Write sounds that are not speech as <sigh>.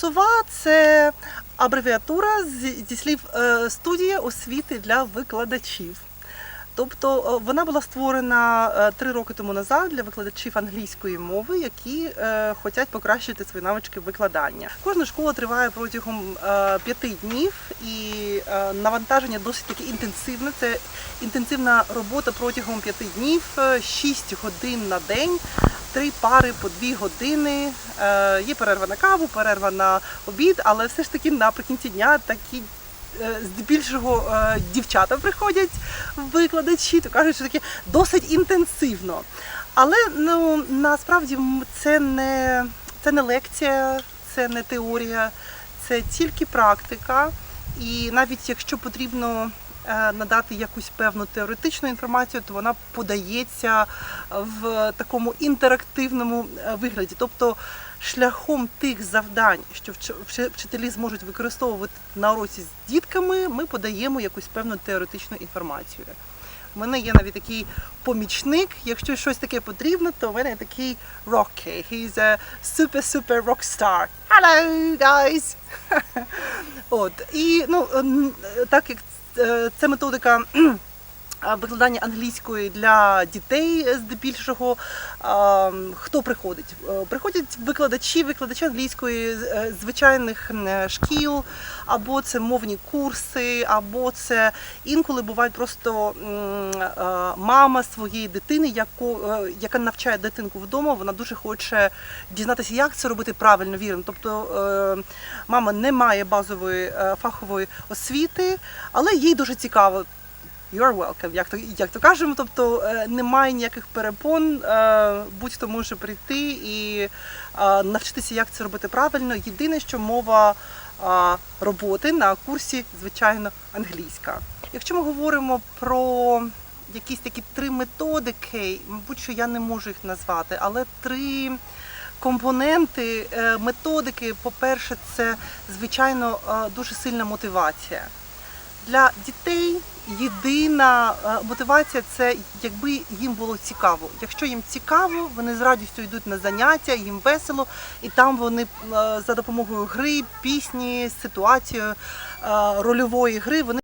СОВА це абревіатура зі слів е, студія освіти для викладачів. Тобто е, вона була створена е, три роки тому назад для викладачів англійської мови, які хочуть покращити свої навички викладання. Кожна школа триває протягом п'яти днів, і навантаження досить таки інтенсивне. Це інтенсивна робота протягом п'яти днів, шість годин на день. Три пари по дві години. Е, є перерва на каву, перерва на обід, але все ж таки наприкінці дня такі е, здебільшого е, дівчата приходять викладачі, то кажуть, що таке досить інтенсивно. Але ну насправді це не, це не лекція, це не теорія, це тільки практика. І навіть якщо потрібно надати якусь певну теоретичну інформацію, то вона подається в такому інтерактивному е, вигляді. Тобто шляхом тих завдань, що вч- вч- вчителі зможуть використовувати на уроці з дітками, ми подаємо якусь певну теоретичну інформацію. У мене є навіть такий помічник. Якщо щось таке потрібно, то в мене такий Rocky. He's a super-super rock star. Hello, guys! <laughs> От. І ну, так як е, це методика викладання англійської для дітей е, здебільшого. Хто приходить? Е, Приходять викладачі, викладачі англійської е, звичайних е, шкіл, або це мовні курси, або це інколи буває просто е, мама своєї дитини, яку, е, яка навчає дитинку вдома. Вона дуже хоче дізнатися, як це робити правильно, вірно. Тобто е, мама не має базової е, фахової освіти, але їй дуже цікаво. You're welcome, як то, як то кажемо, тобто е, немає ніяких перепон, е, будь-хто може прийти і е, навчитися, як це робити правильно. Єдине, що мова роботи на курсі, звичайно, англійська. Якщо ми говоримо про якісь такі три методики, мабуть, що я не можу їх назвати, але три компоненти методики, по-перше, це звичайно дуже сильна мотивація. Для дітей єдина е, мотивація це якби їм було цікаво. Якщо їм цікаво, вони з радістю йдуть на заняття, їм весело, і там вони е, за допомогою гри, пісні, ситуації, е, рольової гри вони